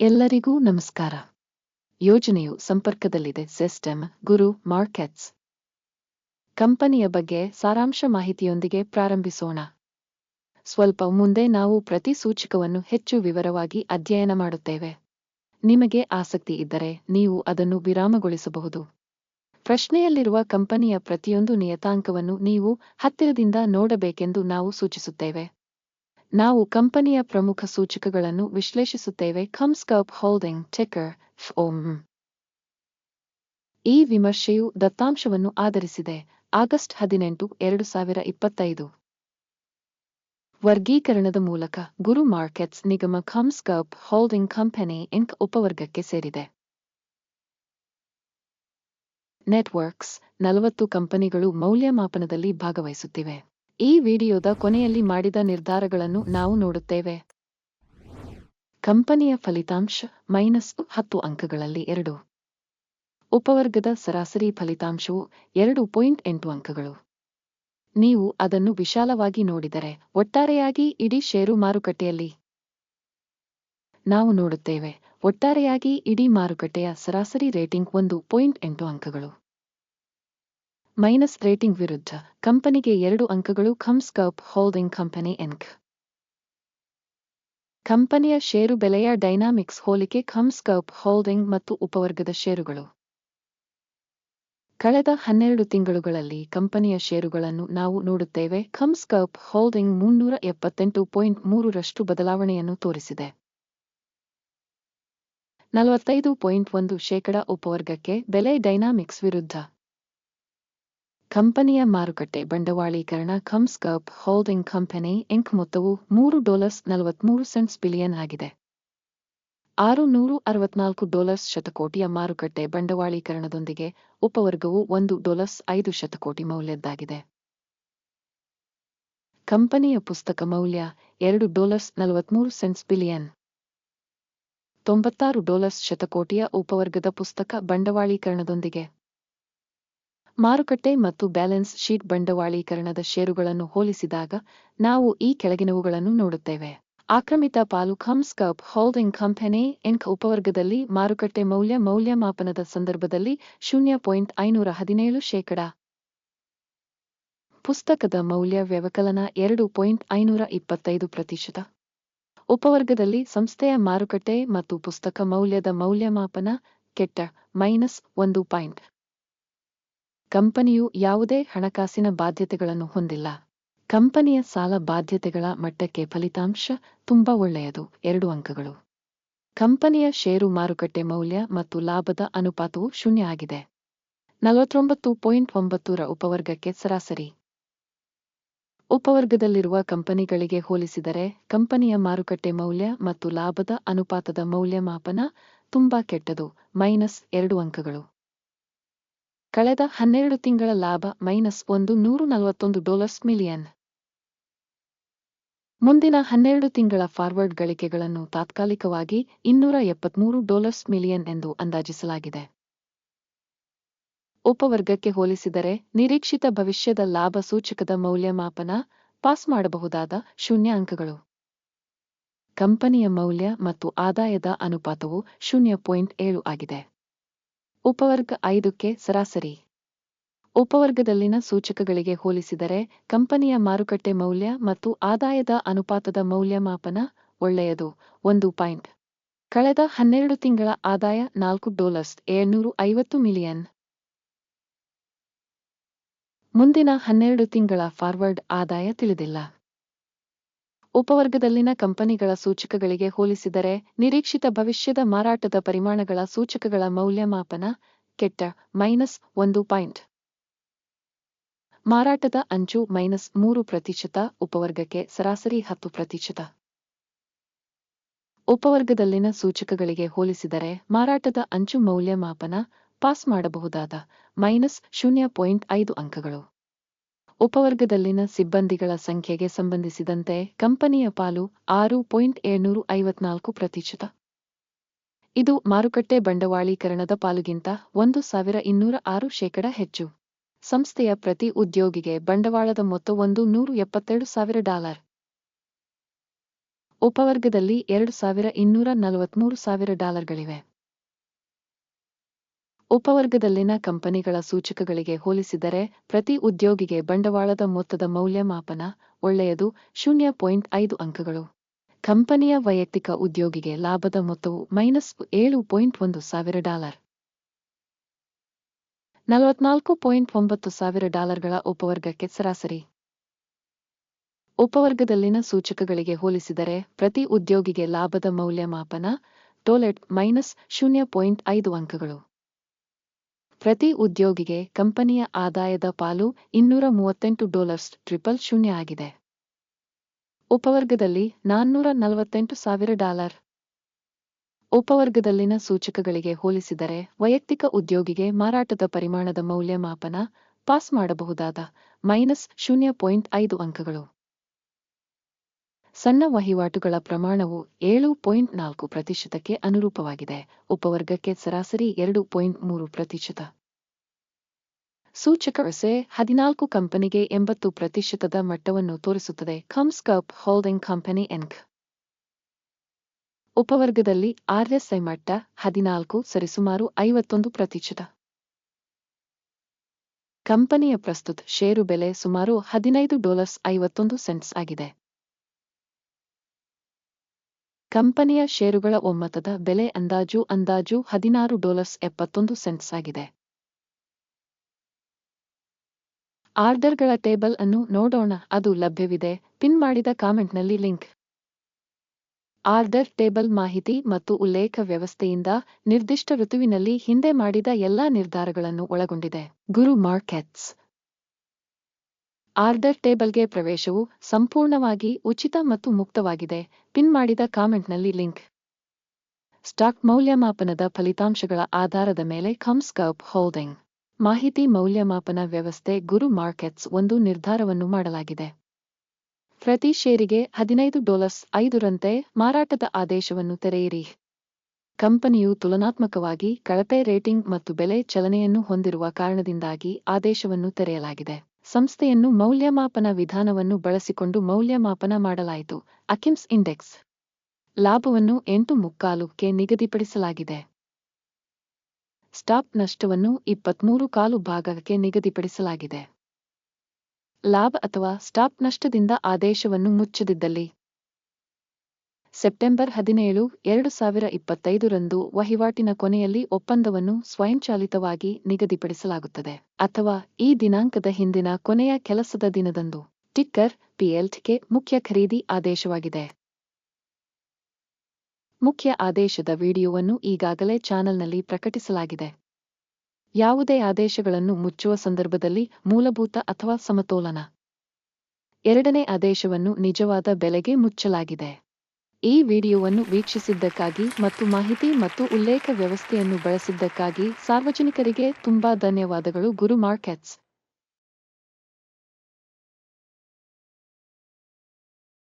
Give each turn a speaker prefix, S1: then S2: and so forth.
S1: ಎಲ್ಲರಿಗೂ ನಮಸ್ಕಾರ. ಯೋಜನೆಯು ಸಂಪರ್ಕದಲ್ಲಿದೆ, ಸಿಸ್ಟಮ್, ಗುರು, ಮಾರ್ಕೆಟ್ಸ್. ಕಂಪನಿಯ ಬಗ್ಗೆ ಸಾರಾಂಶ ಮಾಹಿತಿಯೊಂದಿಗೆ ಪ್ರಾರಂಭಿಸೋಣ. ಸ್ವಲ್ಪ ಮುಂದೆ ನಾವು ಪ್ರತಿ ಸೂಚಕವನ್ನು ಹೆಚ್ಚು ವಿವರವಾಗಿ ಅಧ್ಯಯನ ಮಾಡುತ್ತೇವೆ. ನಿಮಗೆ ಆಸಕ್ತಿ ಇದ್ದರೆ ನೀವು ಅದನ್ನು ವಿರಾಮಗೊಳಿಸಬಹುದು. ಪ್ರಶ್ನೆಯಲ್ಲಿರುವ ಕಂಪನಿಯ ಪ್ರತಿಯೊಂದು ನಿಯತಾಂಕವನ್ನು ನೀವು ಹತ್ತಿರದಿಂದ ನೋಡಬೇಕೆಂದು ನಾವು ಸೂಚಿಸುತ್ತೇವೆ. ನಾವು ಕಂಪನಿಯ ಪ್ರಮುಖ ಸೂಚಕಗಳನ್ನು ವಿಶ್ಲೇಷಿಸುತ್ತೇವೆ. ಕಮ್ಸ್ಕಪ್ ಹೋಲ್ಡಿಂಗ್ ಟೆಕರ್ ಓಂ ಈ ವಿಮರ್ಶೆಯು ದತ್ತಾಂಶವನ್ನು ಆಧರಿಸಿದೆ. ಆಗಸ್ಟ್ ಹದಿನೆಂಟು, ಎರಡು ಸಾವಿರ ಇಪ್ಪತ್ತೈದು. ವರ್ಗೀಕರಣದ ಮೂಲಕ ಗುರು ಮಾರ್ಕೆಟ್ಸ್ ನಿಗಮ ಕಮ್ಸ್ಕಪ್ ಹೋಲ್ಡಿಂಗ್ ಕಂಪನಿ ಇಂಕ್ ಉಪವರ್ಗಕ್ಕೆ ಸೇರಿದೆ. ನೆಟ್ವರ್ಕ್ಸ್ ನಲವತ್ತು ಕಂಪನಿಗಳು ಮೌಲ್ಯಮಾಪನದಲ್ಲಿ ಭಾಗವಹಿಸುತ್ತಿವೆ. ಈ ವಿಡಿಯೋದ ಕೊನೆಯಲ್ಲಿ ಮಾಡಿದ ನಿರ್ಧಾರಗಳನ್ನು ನಾವು ನೋಡುತ್ತೇವೆ. ಕಂಪನಿಯ ಫಲಿತಾಂಶ ಮೈನಸ್ ಹತ್ತು ಅಂಕಗಳಲ್ಲಿ ಎರಡು. ಉಪವರ್ಗದ ಸರಾಸರಿ ಫಲಿತಾಂಶವು ಎರಡು ಪಾಯಿಂಟ್ ಎಂಟು ಅಂಕಗಳು. ನೀವು ಅದನ್ನು ವಿಶಾಲವಾಗಿ ನೋಡಿದರೆ ಒಟ್ಟಾರೆಯಾಗಿ ಇಡೀ ಷೇರು ಮಾರುಕಟ್ಟೆಯಲ್ಲಿ. ನಾವು ನೋಡುತ್ತೇವೆ, ಒಟ್ಟಾರೆಯಾಗಿ ಇಡೀ ಮಾರುಕಟ್ಟೆಯ ಸರಾಸರಿ ರೇಟಿಂಗ್ ಒಂದು ಪಾಯಿಂಟ್ ಎಂಟು ಅಂಕಗಳು. ಮೈನಸ್ ರೇಟಿಂಗ್ ವಿರುದ್ಧ ಕಂಪನಿಗೆ ಎರಡು ಅಂಕಗಳು ಕಮ್ಸ್ಕಪ್ ಹೋಲ್ಡಿಂಗ್ ಕಂಪನಿ ಎನ್ಕ್ ಕಂಪನಿಯ ಷೇರು ಬೆಲೆಯ ಡೈನಾಮಿಕ್ಸ್ ಹೋಲಿಕೆ ಕಮ್ಸ್ಕಪ್ ಹೋಲ್ಡಿಂಗ್ ಮತ್ತು ಉಪವರ್ಗದ ಷೇರುಗಳು. ಕಳೆದ ಹನ್ನೆರಡು ತಿಂಗಳುಗಳಲ್ಲಿ ಕಂಪನಿಯ ಷೇರುಗಳನ್ನು ನಾವು ನೋಡುತ್ತೇವೆ. ಕಮ್ಸ್ಕಪ್ ಹೋಲ್ಡಿಂಗ್ ಮುನ್ನೂರ ಎಪ್ಪತ್ತೆಂಟು ಪಾಯಿಂಟ್ ಮೂರರಷ್ಟು ಬದಲಾವಣೆಯನ್ನು ತೋರಿಸಿದೆ. ನಲವತ್ತೈದು ಪಾಯಿಂಟ್ ಒಂದು ಶೇಕಡಾ ಉಪವರ್ಗಕ್ಕೆ ಬೆಲೆ ಡೈನಾಮಿಕ್ಸ್ ವಿರುದ್ಧ ಕಂಪನಿಯ ಮಾರುಕಟ್ಟೆ ಬಂಡವಾಳೀಕರಣ ಕಮ್ಸ್ಕಪ್ ಹೋಲ್ಡಿಂಗ್ ಕಂಪನಿ ಇಂಕ್ ಮೊತ್ತವು ಮೂರು ಡಾಲರ್ಸ್ ನಲವತ್ಮೂರು ಸೆಂಟ್ಸ್ ಬಿಲಿಯನ್ ಆಗಿದೆ. ಆರು ನೂರು ಅರವತ್ನಾಲ್ಕು ಡಾಲರ್ಸ್ ಶತಕೋಟಿಯ ಮಾರುಕಟ್ಟೆ ಬಂಡವಾಳೀಕರಣದೊಂದಿಗೆ ಉಪವರ್ಗವು ಒಂದು ಡಾಲರ್ಸ್ ಐದು ಶತಕೋಟಿ ಮೌಲ್ಯದ್ದಾಗಿದೆ. ಕಂಪನಿಯ ಪುಸ್ತಕ ಮೌಲ್ಯ ಎರಡು ಡಾಲರ್ಸ್ ನಲವತ್ಮೂರು ಸೆಂಟ್ಸ್ ಬಿಲಿಯನ್. ತೊಂಬತ್ತಾರು ಡಾಲರ್ಸ್ ಶತಕೋಟಿಯ ಉಪವರ್ಗದ ಪುಸ್ತಕ ಬಂಡವಾಳೀಕರಣದೊಂದಿಗೆ ಮಾರುಕಟ್ಟೆ ಮತ್ತು ಬ್ಯಾಲೆನ್ಸ್ ಶೀಟ್ ಬಂಡವಾಳೀಕರಣದ ಷೇರುಗಳನ್ನು ಹೋಲಿಸಿದಾಗ ನಾವು ಈ ಕೆಳಗಿನವುಗಳನ್ನು ನೋಡುತ್ತೇವೆ. ಆಕ್ರಮಿತ ಪಾಲು ಖಮ್ಸ್ಕಪ್ ಹೋಲ್ಡಿಂಗ್ ಕಂಪನಿ ಇಂಕ್ ಉಪವರ್ಗದಲ್ಲಿ ಮಾರುಕಟ್ಟೆ ಮೌಲ್ಯ ಮೌಲ್ಯಮಾಪನದ ಸಂದರ್ಭದಲ್ಲಿ ಶೂನ್ಯ ಪಾಯಿಂಟ್ ಐನೂರ ಹದಿನೇಳು ಶೇಕಡ. ಪುಸ್ತಕದ ಮೌಲ್ಯ ವ್ಯವಕಲನ ಎರಡು ಪಾಯಿಂಟ್ ಐನೂರ ಇಪ್ಪತ್ತೈದು ಪ್ರತಿಶತ. ಉಪವರ್ಗದಲ್ಲಿ ಸಂಸ್ಥೆಯ ಮಾರುಕಟ್ಟೆ ಮತ್ತು ಪುಸ್ತಕ ಮೌಲ್ಯದ ಮೌಲ್ಯಮಾಪನ ಕೆಟ್ಟ ಮೈನಸ್ ಒಂದು ಪಾಯಿಂಟ್. ಕಂಪನಿಯು ಯಾವುದೇ ಹಣಕಾಸಿನ ಬಾಧ್ಯತೆಗಳನ್ನು ಹೊಂದಿಲ್ಲ. ಕಂಪನಿಯ ಸಾಲ ಬಾಧ್ಯತೆಗಳ ಮಟ್ಟಕ್ಕೆ ಫಲಿತಾಂಶ ತುಂಬಾ ಒಳ್ಳೆಯದು. ಎರಡು ಅಂಕಗಳು. ಕಂಪನಿಯ ಷೇರು ಮಾರುಕಟ್ಟೆ ಮೌಲ್ಯ ಮತ್ತು ಲಾಭದ ಅನುಪಾತವು ಶೂನ್ಯ ಆಗಿದೆ. ನಲವತ್ತೊಂಬತ್ತು ಪಾಯಿಂಟ್ ಒಂಬತ್ತರ ಉಪವರ್ಗಕ್ಕೆ ಸರಾಸರಿ. ಉಪವರ್ಗದಲ್ಲಿರುವ ಕಂಪನಿಗಳಿಗೆ ಹೋಲಿಸಿದರೆ ಕಂಪನಿಯ ಮಾರುಕಟ್ಟೆ ಮೌಲ್ಯ ಮತ್ತು ಲಾಭದ ಅನುಪಾತದ ಮೌಲ್ಯಮಾಪನ ತುಂಬಾ ಕೆಟ್ಟದು. ಮೈನಸ್ ಎರಡು ಅಂಕಗಳು. ಕಳೆದ ಹನ್ನೆರಡು ತಿಂಗಳ ಲಾಭ ಮೈನಸ್ ಒಂದು ನೂರು ನಲವತ್ತೊಂದು ಡಾಲರ್ಸ್ ಮಿಲಿಯನ್. ಮುಂದಿನ ಹನ್ನೆರಡು ತಿಂಗಳ ಫಾರ್ವರ್ಡ್ ಗಳಿಕೆಗಳನ್ನು ತಾತ್ಕಾಲಿಕವಾಗಿ ಇನ್ನೂರ ಎಪ್ಪತ್ಮೂರು ಡಾಲರ್ಸ್ ಮಿಲಿಯನ್ ಎಂದು ಅಂದಾಜಿಸಲಾಗಿದೆ. ಉಪವರ್ಗಕ್ಕೆ ಹೋಲಿಸಿದರೆ ನಿರೀಕ್ಷಿತ ಭವಿಷ್ಯದ ಲಾಭ ಸೂಚಕದ ಮೌಲ್ಯಮಾಪನ ಪಾಸ್ ಮಾಡಬಹುದಾದ ಶೂನ್ಯ ಅಂಕಗಳು ಕಂಪನಿಯ ಮೌಲ್ಯ ಮತ್ತು ಆದಾಯದ ಅನುಪಾತವು ಶೂನ್ಯ ಪಾಯಿಂಟ್ ಏಳು ಆಗಿದೆ. ಉಪವರ್ಗ ಐದಕ್ಕೆ ಸರಾಸರಿ. ಉಪವರ್ಗದಲ್ಲಿನ ಸೂಚಕಗಳಿಗೆ ಹೋಲಿಸಿದರೆ ಕಂಪನಿಯ ಮಾರುಕಟ್ಟೆ ಮೌಲ್ಯ ಮತ್ತು ಆದಾಯದ ಅನುಪಾತದ ಮೌಲ್ಯಮಾಪನ ಒಳ್ಳೆಯದು. ಒಂದು ಪಾಯಿಂಟ್. ಕಳೆದ ಹನ್ನೆರಡು ತಿಂಗಳ ಆದಾಯ ನಾಲ್ಕು ಡಾಲರ್ಸ್ ಏಳ್ನೂರು ಐವತ್ತು ಮಿಲಿಯನ್. ಮುಂದಿನ ಹನ್ನೆರಡು ತಿಂಗಳ ಫಾರ್ವರ್ಡ್ ಆದಾಯ ತಿಳಿದಿಲ್ಲ. ಉಪವರ್ಗದಲ್ಲಿನ ಕಂಪನಿಗಳ ಸೂಚಕಗಳಿಗೆ ಹೋಲಿಸಿದರೆ ನಿರೀಕ್ಷಿತ ಭವಿಷ್ಯದ ಮಾರಾಟದ ಪರಿಮಾಣಗಳ ಸೂಚಕಗಳ ಮೌಲ್ಯಮಾಪನ ಕೆಟ್ಟ ಮೈನಸ್ ಒಂದು ಪಾಯಿಂಟ್. ಮಾರಾಟದ ಅಂಚು ಮೈನಸ್ ಮೂರು ಪ್ರತಿಶತ, ಉಪವರ್ಗಕ್ಕೆ ಸರಾಸರಿ ಹತ್ತು ಪ್ರತಿಶತ. ಉಪವರ್ಗದಲ್ಲಿನ ಸೂಚಕಗಳಿಗೆ ಹೋಲಿಸಿದರೆ ಮಾರಾಟದ ಅಂಚು ಮೌಲ್ಯಮಾಪನ ಪಾಸ್ ಮಾಡಬಹುದಾದ ಮೈನಸ್ ಶೂನ್ಯ ಪಾಯಿಂಟ್ ಐದು ಅಂಕಗಳು. ಉಪವರ್ಗದಲ್ಲಿನ ಸಿಬ್ಬಂದಿಗಳ ಸಂಖ್ಯೆಗೆ ಸಂಬಂಧಿಸಿದಂತೆ ಕಂಪನಿಯ ಪಾಲು ಆರು ಪಾಯಿಂಟ್ ಏಳ್ನೂರು ಐವತ್ನಾಲ್ಕು ಪ್ರತಿಶತ. ಇದು ಮಾರುಕಟ್ಟೆ ಬಂಡವಾಳೀಕರಣದ ಪಾಲುಗಿಂತ ಒಂದು ಸಾವಿರ ಇನ್ನೂರ ಆರು ಶೇಕಡ ಹೆಚ್ಚು. ಸಂಸ್ಥೆಯ ಪ್ರತಿ ಉದ್ಯೋಗಿಗೆ ಬಂಡವಾಳದ ಮೊತ್ತ ಒಂದು ನೂರು ಎಪ್ಪತ್ತೆರಡು ಸಾವಿರ ಡಾಲರ್. ಉಪವರ್ಗದಲ್ಲಿ ಎರಡು ಸಾವಿರ ಇನ್ನೂರ ನಲವತ್ಮೂರು ಸಾವಿರ ಡಾಲರ್ಗಳಿವೆ. ಉಪವರ್ಗದಲ್ಲಿನ ಕಂಪನಿಗಳ ಸೂಚಕಗಳಿಗೆ ಹೋಲಿಸಿದರೆ, ಪ್ರತಿ ಉದ್ಯೋಗಿಗೆ ಬಂಡವಾಳದ ಮೊತ್ತದ ಮೌಲ್ಯಮಾಪನ ಒಳ್ಳೆಯದು, ಶೂನ್ಯ ಪಾಯಿಂಟ್ ಐದು ಅಂಕಗಳು. ಕಂಪನಿಯ ವೈಯಕ್ತಿಕ ಉದ್ಯೋಗಿಗೆ ಲಾಭದ ಮೊತ್ತವು ಮೈನಸ್ ಏಳು ಪಾಯಿಂಟ್ ಒಂದು ಸಾವಿರ ಡಾಲರ್. ನಲವತ್ನಾಲ್ಕು ಪಾಯಿಂಟ್ ಒಂಬತ್ತು ಸಾವಿರ ಡಾಲರ್ಗಳ ಉಪವರ್ಗಕ್ಕೆ ಸರಾಸರಿ. ಉಪವರ್ಗದಲ್ಲಿನ ಸೂಚಕಗಳಿಗೆ ಹೋಲಿಸಿದರೆ, ಪ್ರತಿ ಉದ್ಯೋಗಿಗೆ ಲಾಭದ ಮೌಲ್ಯಮಾಪನ, ಟೋಲೆಟ್ ಮೈನಸ್ ಶೂನ್ಯ ಪಾಯಿಂಟ್ ಐದು ಅಂಕಗಳು. ಪ್ರತಿ ಉದ್ಯೋಗಿಗೆ ಕಂಪನಿಯ ಆದಾಯದ ಪಾಲು ಇನ್ನೂರ ಮೂವತ್ತೆಂಟು ಡಾಲರ್ಸ್, ಟ್ರಿಪಲ್ ಶೂನ್ಯ ಆಗಿದೆ. ಉಪವರ್ಗದಲ್ಲಿ ನಾನ್ನೂರ ನಲವತ್ತೆಂಟು ಸಾವಿರ ಡಾಲರ್. ಉಪವರ್ಗದಲ್ಲಿನ ಸೂಚಕಗಳಿಗೆ ಹೋಲಿಸಿದರೆ ವೈಯಕ್ತಿಕ ಉದ್ಯೋಗಿಗೆ ಮಾರಾಟದ ಪರಿಮಾಣದ ಮೌಲ್ಯಮಾಪನ ಪಾಸ್ ಮಾಡಬಹುದಾದ ಮೈನಸ್ ಶೂನ್ಯ ಪಾಯಿಂಟ್ ಐದು ಅಂಕಗಳು. ಸಣ್ಣ ವಹಿವಾಟುಗಳ ಪ್ರಮಾಣವು ಏಳು ಪಾಯಿಂಟ್ ನಾಲ್ಕು ಪ್ರತಿಶತಕ್ಕೆ ಅನುರೂಪವಾಗಿದೆ. ಉಪವರ್ಗಕ್ಕೆ ಸರಾಸರಿ ಎರಡು ಪಾಯಿಂಟ್ ಮೂರು ಪ್ರತಿಶತ. ಸೂಚಕ ವಸೆ ಹದಿನಾಲ್ಕು ಕಂಪನಿಗೆ ಎಂಬತ್ತು ಪ್ರತಿಶತದ ಮಟ್ಟವನ್ನು ತೋರಿಸುತ್ತದೆ. ಕಮ್ಸ್ಕಪ್ ಹೋಲ್ಡಿಂಗ್ ಕಂಪನಿ ಎನ್ಕ್. ಉಪವರ್ಗದಲ್ಲಿ ಆರ್ಎಸ್ಐ ಮಟ್ಟ ಹದಿನಾಲ್ಕು ಸರಿಸುಮಾರು ಐವತ್ತೊಂದು ಪ್ರತಿಶತ. ಕಂಪನಿಯ ಪ್ರಸ್ತುತ ಷೇರು ಬೆಲೆ ಸುಮಾರು ಹದಿನೈದು ಡಾಲರ್ಸ್ ಐವತ್ತೊಂದು ಸೆಂಟ್ಸ್ ಆಗಿದೆ. ಕಂಪನಿಯ ಷೇರುಗಳ ಒಮ್ಮತದ ಬೆಲೆ ಅಂದಾಜು ಅಂದಾಜು ಹದಿನಾರು ಡಾಲರ್ಸ್ ಎಪ್ಪತ್ತೊಂದು ಸೆಂಟ್ಸ್ ಆಗಿದೆ. ಆರ್ಡರ್ಗಳ ಟೇಬಲ್ ಅನ್ನು ನೋಡೋಣ, ಅದು ಲಭ್ಯವಿದೆ. ಪಿನ್ ಮಾಡಿದ ಕಾಮೆಂಟ್ನಲ್ಲಿ ಲಿಂಕ್. ಆರ್ಡರ್ ಟೇಬಲ್ ಮಾಹಿತಿ ಮತ್ತು ಉಲ್ಲೇಖ ವ್ಯವಸ್ಥೆಯಿಂದ ನಿರ್ದಿಷ್ಟ ಋತುವಿನಲ್ಲಿ ಹಿಂದೆ ಮಾಡಿದ ಎಲ್ಲಾ ನಿರ್ಧಾರಗಳನ್ನು ಒಳಗೊಂಡಿದೆ. ಗುರು ಮಾರ್ಕೆಟ್ಸ್. ಆರ್ಡರ್ ಟೇಬಲ್ಗೆ ಪ್ರವೇಶವು ಸಂಪೂರ್ಣವಾಗಿ ಉಚಿತ ಮತ್ತು ಮುಕ್ತವಾಗಿದೆ. ಪಿನ್ ಮಾಡಿದ ಕಾಮೆಂಟ್ನಲ್ಲಿ ಲಿಂಕ್. ಸ್ಟಾಕ್ ಮೌಲ್ಯಮಾಪನದ ಫಲಿತಾಂಶಗಳ ಆಧಾರದ ಮೇಲೆ ಕಮ್ಸ್ಕಪ್ ಹೋಲ್ಡಿಂಗ್. ಮಾಹಿತಿ ಮೌಲ್ಯಮಾಪನ ವ್ಯವಸ್ಥೆ ಗುರು ಮಾರ್ಕೆಟ್ಸ್ ಒಂದು ನಿರ್ಧಾರವನ್ನು ಮಾಡಲಾಗಿದೆ. ಪ್ರತಿ ಷೇರಿಗೆ ಹದಿನೈದು ಡಾಲರ್ಸ್ ಐದರಂತೆ ಮಾರಾಟದ ಆದೇಶವನ್ನು ತೆರೆಯಿರಿ. ಕಂಪನಿಯು ತುಲನಾತ್ಮಕವಾಗಿ ಕಳಪೆ ರೇಟಿಂಗ್ ಮತ್ತು ಬೆಲೆ ಚಲನೆಯನ್ನು ಹೊಂದಿರುವ ಕಾರಣದಿಂದಾಗಿ ಆದೇಶವನ್ನು ತೆರೆಯಲಾಗಿದೆ. ಸಂಸ್ಥೆಯನ್ನು ಮೌಲ್ಯಮಾಪನ ವಿಧಾನವನ್ನು ಬಳಸಿಕೊಂಡು ಮೌಲ್ಯಮಾಪನ ಮಾಡಲಾಯಿತು. ಅಕಿಮ್ಸ್ ಇಂಡೆಕ್ಸ್ ಲಾಭವನ್ನು ಎಂಟು ಮುಕ್ಕಾಲುಕ್ಕೆ ನಿಗದಿಪಡಿಸಲಾಗಿದೆ. ಸ್ಟಾಪ್ ನಷ್ಟವನ್ನು ಇಪ್ಪತ್ಮೂರು ಕಾಲು ಭಾಗಕ್ಕೆ ನಿಗದಿಪಡಿಸಲಾಗಿದೆ. ಲಾಭ ಅಥವಾ ಸ್ಟಾಪ್ ನಷ್ಟದಿಂದ ಆದೇಶವನ್ನು ಮುಚ್ಚದಿದ್ದಲ್ಲಿ ಸೆಪ್ಟೆಂಬರ್ ಹದಿನೇಳು, ಎರಡು ಸಾವಿರ ಇಪ್ಪತ್ತೈದರಂದು ವಹಿವಾಟಿನ ಕೊನೆಯಲ್ಲಿ ಒಪ್ಪಂದವನ್ನು ಸ್ವಯಂಚಾಲಿತವಾಗಿ ನಿಗದಿಪಡಿಸಲಾಗುತ್ತದೆ ಅಥವಾ ಈ ದಿನಾಂಕದ ಹಿಂದಿನ ಕೊನೆಯ ಕೆಲಸದ ದಿನದಂದು. ಟಿಕ್ಕರ್, ಪಿಎಲ್ಟಿಕೆ ಮುಖ್ಯ ಖರೀದಿ ಆದೇಶವಾಗಿದೆ. ಮುಖ್ಯ ಆದೇಶದ ವಿಡಿಯೋವನ್ನು ಈಗಾಗಲೇ ಚಾನೆಲ್ನಲ್ಲಿ ಪ್ರಕಟಿಸಲಾಗಿದೆ. ಯಾವುದೇ ಆದೇಶಗಳನ್ನು ಮುಚ್ಚುವ ಸಂದರ್ಭದಲ್ಲಿ ಮೂಲಭೂತ ಅಥವಾ ಸಮತೋಲನ. ಎರಡನೇ ಆದೇಶವನ್ನು ನಿಜವಾದ ಬೆಲೆಗೆ ಮುಚ್ಚಲಾಗಿದೆ. ಈ ವಿಡಿಯೋವನ್ನು ವೀಕ್ಷಿಸಿದ್ದಕ್ಕಾಗಿ ಮತ್ತು ಮಾಹಿತಿ ಮತ್ತು ಉಲ್ಲೇಖ ವ್ಯವಸ್ಥೆಯನ್ನು ಬಳಸಿದ್ದಕ್ಕಾಗಿ ಸಾರ್ವಜನಿಕರಿಗೆ ತುಂಬಾ ಧನ್ಯವಾದಗಳು ಗುರು ಮಾರ್ಕೆಟ್ಸ್